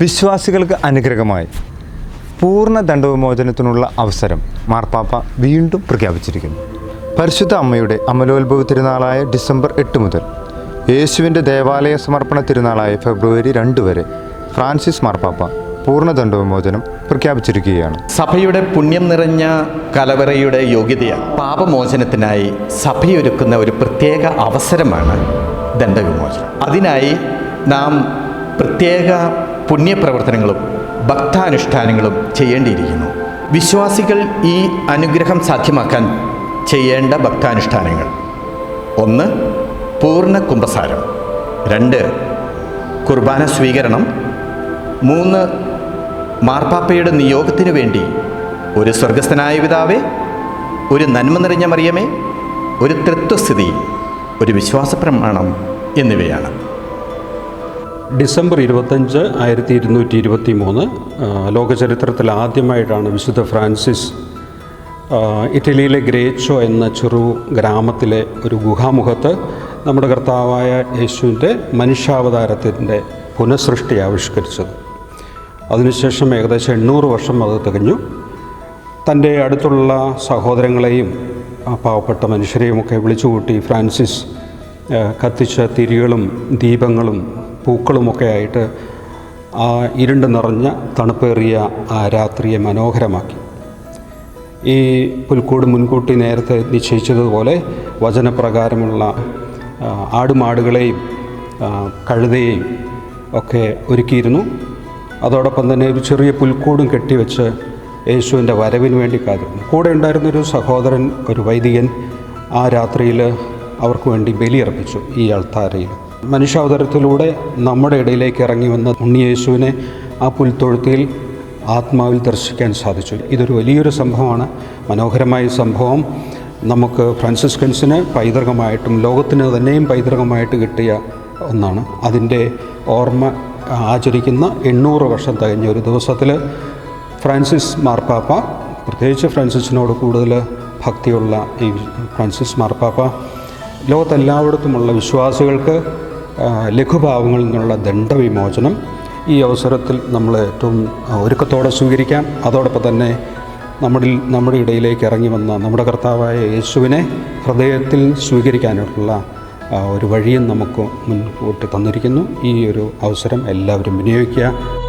വിശ്വാസികൾക്ക് അനുഗ്രഹമായി. പൂർണ ദണ്ഡവിമോചനത്തിനുള്ള അവസരം മാർപ്പാപ്പ വീണ്ടും പ്രഖ്യാപിച്ചിരിക്കുന്നു. പരിശുദ്ധ അമ്മയുടെ അമലോത്ഭവ തിരുനാളായ ഡിസംബർ എട്ട് മുതൽ യേശുവിന്റെ ദേവാലയ സമർപ്പണ തിരുനാളായ ഫെബ്രുവരി രണ്ട് വരെ ഫ്രാൻസിസ് മാർപ്പാപ്പ പൂർണ ദണ്ഡവിമോചനം പ്രഖ്യാപിച്ചിരിക്കുകയാണ്. സഭയുടെ പുണ്യം നിറഞ്ഞ കലവറയുടെ യോഗ്യതയാണ് പാപമോചനത്തിനായി സഭയൊരുക്കുന്ന ഒരു പ്രത്യേക അവസരമാണ് ദണ്ഡവിമോചനം. അതിനായി നാം പ്രത്യേക പുണ്യപ്രവർത്തനങ്ങളും ഭക്താനുഷ്ഠാനങ്ങളും ചെയ്യേണ്ടിയിരിക്കുന്നു. വിശ്വാസികൾ ഈ അനുഗ്രഹം സാധ്യമാക്കാൻ ചെയ്യേണ്ട ഭക്താനുഷ്ഠാനങ്ങൾ. ഒന്ന് പൂർണ കുംഭസാരം. രണ്ട് കുർബാന സ്വീകരണം. മൂന്ന് മാർപ്പാപ്പയുടെ നിയോഗത്തിനു വേണ്ടി ഒരു സ്വർഗസ്ഥനായ പിതാവേ ഒരു നന്മ നിറഞ്ഞ മറിയമേ ഒരു തൃത്വസ്ഥിതി ഒരു വിശ്വാസ പ്രമാണം എന്നിവയാണ്. ഡിസംബർ ഇരുപത്തഞ്ച് ആയിരത്തി ഇരുന്നൂറ്റി ഇരുപത്തി മൂന്ന് ലോകചരിത്രത്തിൽ ആദ്യമായിട്ടാണ് വിശുദ്ധ ഫ്രാൻസിസ് ഇറ്റലിയിലെ ഗ്രേച്ചോ എന്ന ചെറു ഗ്രാമത്തിലെ ഒരു ഗുഹാമുഖത്ത് നമ്മുടെ കർത്താവായ യേശുവിന്റെ മനുഷ്യാവതാരത്തിന്റെ പുനഃസൃഷ്ടി ആവിഷ്കരിച്ചത്. അതിനുശേഷം ഏകദേശം എണ്ണൂറ് വർഷം അത് തികഞ്ഞു. തന്റെ അടുത്തുള്ള സഹോദരങ്ങളെയും പാവപ്പെട്ട മനുഷ്യരെയും ഒക്കെ വിളിച്ചുകൂട്ടി ഫ്രാൻസിസ് കത്തിച്ച തിരികളും ദീപങ്ങളും പൂക്കളുമൊക്കെ ആയിട്ട് ആ ഇരുണ്ട് നിറഞ്ഞ തണുപ്പേറിയ ആ രാത്രിയെ മനോഹരമാക്കി. ഈ പുൽക്കൂട് മുൻകൂട്ടി നേരത്തെ നിശ്ചയിച്ചതുപോലെ വചനപ്രകാരമുള്ള ആടുമാടുകളെയും കഴുതയെയും ഒക്കെ ഒരുക്കിയിരുന്നു. അതോടൊപ്പം തന്നെ ഒരു ചെറിയ പുൽക്കൂടും കെട്ടിവെച്ച് യേശുവിന്റെ വരവിന് വേണ്ടി കാത്തിരുന്നു. കൂടെ ഉണ്ടായിരുന്നൊരു സഹോദരൻ ഒരു വൈദികൻ ആ രാത്രിയിൽ അവർക്ക് വേണ്ടി ബലിയർപ്പിച്ചു ഈ അൾത്താരയിൽ. മനുഷ്യാവതാരത്തിലൂടെ നമ്മുടെ ഇടയിലേക്ക് ഇറങ്ങി വന്ന ഉണ്ണിയേശുവിനെ ആ പുൽത്തൊഴുത്തിൽ ആത്മാവിൽ ദർശിക്കാൻ സാധിച്ചു. ഇതൊരു വലിയൊരു സംഭവമാണ്. മനോഹരമായ സംഭവം. നമുക്ക് ഫ്രാൻസിസ്കൻസിന് പൈതൃകമായിട്ടും ലോകത്തിന് തന്നെയും പൈതൃകമായിട്ട് കിട്ടിയ ഒന്നാണ്. അതിന്റെ ഓർമ്മ ആചരിക്കുന്ന എണ്ണൂറ് വർഷം തികഞ്ഞ ഒരു ദിവസത്തിൽ ഫ്രാൻസിസ് മാർപ്പാപ്പ പ്രത്യേകിച്ച് ഫ്രാൻസിസിനോട് കൂടുതൽ ഭക്തിയുള്ള ഈ ഫ്രാൻസിസ് മാർപ്പാപ്പ ലോകത്തെല്ലായിടത്തുമുള്ള വിശ്വാസികൾക്ക് ലഘുഭാവങ്ങളിൽ നിന്നുള്ള ദണ്ഡവിമോചനം ഈ അവസരത്തിൽ നമ്മൾ ഏറ്റവും ഒരുക്കത്തോടെ സ്വീകരിക്കാം. അതോടൊപ്പം തന്നെ നമ്മളിൽ നമ്മുടെ ഇടയിലേക്ക് ഇറങ്ങി വന്ന നമ്മുടെ കർത്താവായ യേശുവിനെ ഹൃദയത്തിൽ സ്വീകരിക്കാനുള്ള ഒരു വഴിയും നമുക്ക് മുൻകൂട്ടി തന്നിരിക്കുന്നു. ഈ ഒരു അവസരം എല്ലാവരും വിനിയോഗിക്കുക.